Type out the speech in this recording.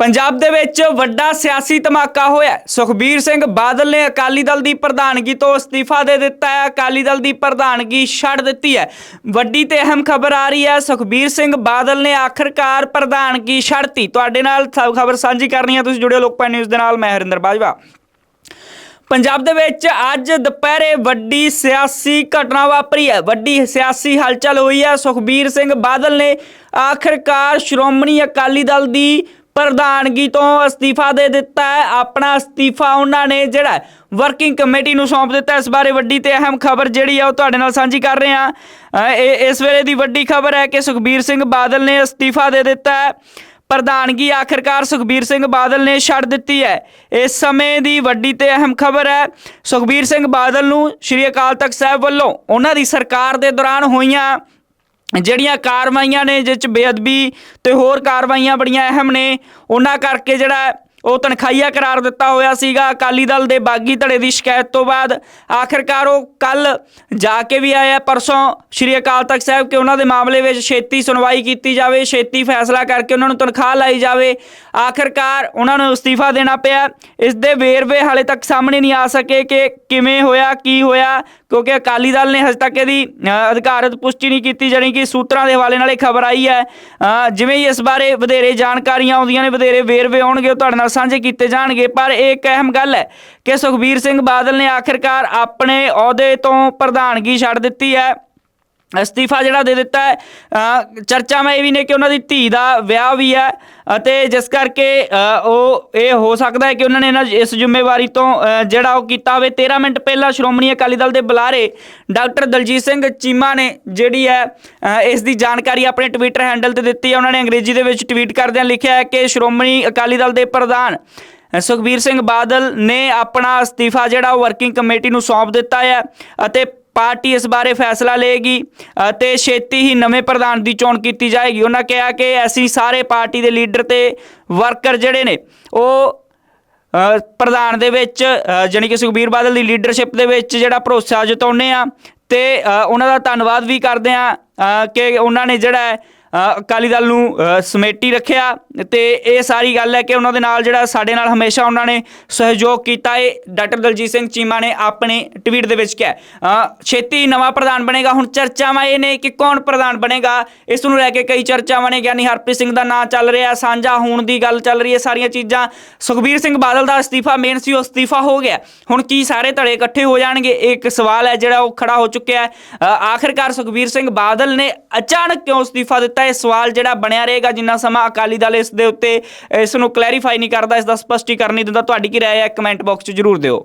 ਪੰਜਾਬ ਦੇ ਵਿੱਚ ਵੱਡਾ ਸਿਆਸੀ ਧਮਾਕਾ ਹੋਇਆ। ਸੁਖਬੀਰ ਸਿੰਘ ਬਾਦਲ ਨੇ ਅਕਾਲੀ ਦਲ ਦੀ ਪ੍ਰਧਾਨਗੀ ਤੋਂ ਅਸਤੀਫਾ ਦੇ ਦਿੱਤਾ ਹੈ। ਅਕਾਲੀ ਦਲ ਦੀ ਪ੍ਰਧਾਨਗੀ ਛੱਡ ਦਿੱਤੀ ਹੈ। ਵੱਡੀ ਤੇ ਅਹਿਮ ਖਬਰ ਆ ਰਹੀ ਹੈ, ਸੁਖਬੀਰ ਸਿੰਘ ਬਾਦਲ ਨੇ ਆਖਰਕਾਰ ਪ੍ਰਧਾਨਗੀ ਛੱਡਤੀ ਤੁਹਾਡੇ ਨਾਲ ਖਬਰ ਸਾਂਝੀ ਕਰਨੀ ਹੈ। ਤੁਸੀਂ ਜੁੜਿਓ ਲੋਕਪਾਲ ਨਿਊਜ਼ ਦੇ ਨਾਲ, ਮੈਂ ਹਰਿੰਦਰ ਬਾਜਵਾ। ਪੰਜਾਬ ਦੇ ਵਿੱਚ ਅੱਜ ਦੁਪਹਿਰੇ ਵੱਡੀ ਸਿਆਸੀ ਘਟਨਾ ਵਾਪਰੀ ਹੈ। ਵੱਡੀ ਸਿਆਸੀ ਹਲਚਲ ਹੋਈ ਹੈ। ਸੁਖਬੀਰ ਸਿੰਘ ਬਾਦਲ ਨੇ ਆਖਰਕਾਰ ਸ਼੍ਰੋਮਣੀ ਅਕਾਲੀ ਦਲ ਦੀ ਪ੍ਰਧਾਨਗੀ ਤੋਂ ਅਸਤੀਫਾ ਦੇ ਦਿੱਤਾ ਹੈ। ਆਪਣਾ ਅਸਤੀਫਾ ਉਹਨਾਂ ਨੇ ਜਿਹੜਾ ਵਰਕਿੰਗ ਕਮੇਟੀ ਨੂੰ ਸੌਂਪ ਦਿੱਤਾ। ਇਸ ਬਾਰੇ ਵੱਡੀ ਤੇ ਅਹਿਮ ਖਬਰ ਜਿਹੜੀ ਆ ਉਹ ਤੁਹਾਡੇ ਨਾਲ ਸਾਂਝੀ ਕਰ ਰਹੇ ਹਾਂ। ਇਹ ਇਸ ਵੇਲੇ ਦੀ ਵੱਡੀ ਖਬਰ ਹੈ ਕਿ ਸੁਖਬੀਰ ਸਿੰਘ ਬਾਦਲ ਨੇ ਅਸਤੀਫਾ ਦੇ ਦਿੱਤਾ ਹੈ। ਪ੍ਰਧਾਨਗੀ ਆਖਰਕਾਰ ਸੁਖਬੀਰ ਸਿੰਘ ਬਾਦਲ ਨੇ ਛੱਡ ਦਿੱਤੀ ਹੈ। ਇਸ ਸਮੇਂ ਦੀ ਵੱਡੀ ਤੇ ਅਹਿਮ ਖਬਰ ਹੈ। ਸੁਖਬੀਰ ਸਿੰਘ ਬਾਦਲ ਨੂੰ ਸ਼੍ਰੀ ਅਕਾਲ ਤਖਤ ਸਾਹਿਬ ਵੱਲੋਂ ਉਹਨਾਂ ਦੀ ਸਰਕਾਰ ਦੇ ਦੌਰਾਨ ਹੋਈਆਂ ਜਿਹੜੀਆਂ ਕਾਰਵਾਈਆਂ ਨੇ ਜਿਸ ਚ ਬੇਅਦਬੀ ਤੇ ਹੋਰ ਕਾਰਵਾਈਆਂ ਬੜੀਆਂ ਅਹਿਮ ਨੇ, ਉਹਨਾਂ ਕਰਕੇ ਜਿਹੜਾ ਉਹ ਤਨਖਾਹੀਆ ਕਰਾਰ ਦਿੱਤਾ ਹੋਇਆ ਸੀਗਾ। ਅਕਾਲੀ ਦਲ ਦੇ ਬਾਗੀ ਧੜੇ ਦੀ ਸ਼ਿਕਾਇਤ ਤੋਂ ਬਾਅਦ ਆਖਰਕਾਰ ਉਹ ਕੱਲ ਜਾ ਕੇ ਵੀ ਆਇਆ। ਪਰਸੋਂ ਸ਼੍ਰੀ ਅਕਾਲ ਤਖਤ ਸਾਹਿਬ ਕਿ ਉਹਨਾਂ ਦੇ ਮਾਮਲੇ ਵਿੱਚ ਛੇਤੀ ਸੁਣਵਾਈ ਕੀਤੀ ਜਾਵੇ, ਛੇਤੀ ਫੈਸਲਾ ਕਰਕੇ ਉਹਨਾਂ ਨੂੰ ਤਨਖਾਹ ਲਾਈ ਜਾਵੇ। ਆਖਰਕਾਰ ਉਹਨਾਂ ਨੂੰ ਅਸਤੀਫਾ ਦੇਣਾ ਪਿਆ। ਇਸ ਦੇ ਵੇਰਵੇ ਹਾਲੇ ਤੱਕ ਸਾਹਮਣੇ ਨਹੀਂ ਆ ਸਕੇ ਕਿ ਕਿਵੇਂ ਹੋਇਆ, ਕੀ ਹੋਇਆ, ਕਿਉਂਕਿ ਅਕਾਲੀ ਦਲ ਨੇ ਹਜੇ ਤੱਕ ਇਹਦੀ ਅਧਿਕਾਰਤ ਪੁਸ਼ਟੀ ਨਹੀਂ ਕੀਤੀ, ਜਾਣੀ ਕਿ ਸੂਤਰਾਂ ਦੇ ਹਵਾਲੇ ਨਾਲ ਇਹ ਖਬਰ ਆਈ ਹੈ। ਜਿਵੇਂ ਹੀ ਇਸ ਬਾਰੇ ਵਧੇਰੇ ਜਾਣਕਾਰੀਆਂ ਆਉਂਦੀਆਂ ਨੇ, ਵਧੇਰੇ ਵੇਰਵੇ ਆਉਣਗੇ, ਉਹ ਤੁਹਾਡੇ ਨਾਲ ਸਾਂਝੇ ਕੀਤੇ ਜਾਣਗੇ, ਪਰ ਇਹ ਇੱਕ ਅਹਿਮ ਗੱਲ ਹੈ ਕਿ ਸੁਖਬੀਰ ਸਿੰਘ ਬਾਦਲ ਨੇ ਆਖਿਰਕਾਰ ਆਪਣੇ ਅਹੁਦੇ ਤੋਂ ਪ੍ਰਧਾਨਗੀ ਛੱਡ ਦਿੱਤੀ ਹੈ। ਅਸਤੀਫਾ ਜਿਹੜਾ ਦੇ ਦਿੱਤਾ ਹੈ ਅ, ਚਰਚਾਵਾਂ ਇਹ ਵੀ ਨੇ ਕਿ ਉਹਨਾਂ ਦੀ ਧੀ ਦਾ ਵਿਆਹ ਵੀ ਹੈ ਅਤੇ ਜਿਸ ਕਰਕੇ ਉਹ ਇਹ ਹੋ ਸਕਦਾ ਹੈ ਕਿ ਉਹਨਾਂ ਨੇ ਇਹਨਾਂ ਇਸ ਜ਼ਿੰਮੇਵਾਰੀ ਤੋਂ ਜਿਹੜਾ ਉਹ ਕੀਤਾ ਹੋਵੇ। 13 ਮਿੰਟ ਪਹਿਲਾਂ ਸ਼੍ਰੋਮਣੀ ਅਕਾਲੀ ਦਲ ਦੇ ਬੁਲਾਰੇ ਡਾਕਟਰ ਦਲਜੀਤ ਸਿੰਘ ਚੀਮਾ ਨੇ ਜਿਹੜੀ ਹੈ ਇਸ ਦੀ ਜਾਣਕਾਰੀ ਆਪਣੇ ਟਵਿੱਟਰ ਹੈਂਡਲ ਤੇ ਦਿੱਤੀ ਹੈ। ਉਹਨਾਂ ਨੇ ਅੰਗਰੇਜ਼ੀ ਦੇ ਵਿੱਚ ਟਵੀਟ ਕਰਦਿਆਂ ਲਿਖਿਆ ਹੈ ਕਿ ਸ਼੍ਰੋਮਣੀ ਅਕਾਲੀ ਦਲ ਦੇ ਪ੍ਰਧਾਨ ਸੁਖਬੀਰ ਸਿੰਘ ਬਾਦਲ ਨੇ ਆਪਣਾ ਅਸਤੀਫਾ ਜਿਹੜਾ ਉਹ ਵਰਕਿੰਗ ਕਮੇਟੀ ਨੂੰ ਸੌਂਪ ਦਿੱਤਾ ਹੈ ਅਤੇ ਪਾਰਟੀ ਇਸ ਬਾਰੇ ਫੈਸਲਾ ਲਏਗੀ ਅਤੇ ਛੇਤੀ ਹੀ ਨਵੇਂ ਪ੍ਰਧਾਨ ਦੀ ਚੋਣ ਕੀਤੀ ਜਾਏਗੀ। ਉਹਨਾਂ ਕਿਹਾ ਕਿ ਅਸੀਂ ਸਾਰੇ ਪਾਰਟੀ ਦੇ ਲੀਡਰ ਤੇ ਵਰਕਰ ਜਿਹੜੇ ਨੇ ਉਹ ਪ੍ਰਧਾਨ ਦੇ ਵਿੱਚ ਅ, ਜਾਣੀ ਕਿ ਸੁਖਬੀਰ ਬਾਦਲ ਦੀ ਲੀਡਰਸ਼ਿਪ ਦੇ ਵਿੱਚ ਜਿਹੜਾ ਭਰੋਸਾ ਜਤਾਉਂਦੇ ਆ ਤੇ ਉਹਨਾਂ ਦਾ ਧੰਨਵਾਦ ਵੀ ਕਰਦੇ ਆ ਕਿ ਉਹਨਾਂ ਨੇ ਜਿਹੜਾ ਅਕਾਲੀ ਦਲ ਨੂੰ ਸਮੇਟੀ ਰੱਖਿਆ ਤੇ ਇਹ ਸਾਰੀ ਗੱਲ ਹੈ ਕਿ ਉਹਨਾਂ ਦੇ ਨਾਲ ਜਿਹੜਾ ਸਾਡੇ ਨਾਲ ਹਮੇਸ਼ਾ ਉਹਨਾਂ ਨੇ ਸਹਿਯੋਗ ਕੀਤਾ ਹੈ ਡਾਕਟਰ ਦਲਜੀਤ ਸਿੰਘ ਚੀਮਾ ਨੇ ਆਪਣੇ ਟਵੀਟ ਦੇ ਵਿੱਚ ਕਿਹਾ ਛੇਤੀ ਨਵਾਂ ਪ੍ਰਧਾਨ ਬਣੇਗਾ ਹੁਣ ਚਰਚਾਵਾਂ ਇਹ ਨੇ ਕਿ ਕੌਣ ਪ੍ਰਧਾਨ ਬਣੇਗਾ। ਇਸ ਨੂੰ ਲੈ ਕੇ ਕਈ ਚਰਚਾਵਾਂ ਨੇ ਗਿਆਨੀ ਹਰਪ੍ਰੀਤ ਸਿੰਘ ਦਾ ਨਾਂ ਚੱਲ ਰਿਹਾ ਸਾਂਝਾ ਹੋਣ ਦੀ ਗੱਲ ਚੱਲ ਰਹੀ ਹੈ ਸਾਰੀਆਂ ਚੀਜ਼ਾਂ। ਸੁਖਬੀਰ ਸਿੰਘ ਬਾਦਲ ਦਾ ਅਸਤੀਫਾ ਮੇਨ ਸੀ ਉਹ ਅਸਤੀਫਾ ਹੋ ਗਿਆ। ਹੁਣ ਕੀ ਸਾਰੇ ਧੜੇ ਇਕੱਠੇ ਹੋ ਜਾਣਗੇ? ਇਹ ਇੱਕ ਸਵਾਲ ਹੈ ਜਿਹੜਾ ਉਹ ਖੜਾ ਹੋ ਚੁੱਕਿਆ ਹੈ। ਅ, ਆਖਿਰਕਾਰ ਸੁਖਬੀਰ ਸਿੰਘ ਬਾਦਲ ਨੇ ਅਚਾਨਕ ਕਿਉਂ ਅਸਤੀਫਾ ਦਿੱਤਾ? ਇਹ ਸਵਾਲ ਜਿਹੜਾ ਬਣਿਆ ਰਹੇਗਾ ਜਿੰਨਾ ਸਮਾਂ ਅਕਾਲੀ ਦਲ ਇਸ ਦੇ ਉੱਤੇ, ਇਸ ਨੂੰ ਕਲੈਰੀਫਾਈ ਨਹੀਂ ਕਰਦਾ, ਇਸ ਦਾ ਸਪਸ਼ਟੀਕਰਨ ਨਹੀਂ ਦਿੰਦਾ, ਤੁਹਾਡੀ ਕੀ ਰਾਏ ਹੈ? ਕਮੈਂਟ ਬਾਕਸ 'ਚ ਜਰੂਰ ਦਿਓ।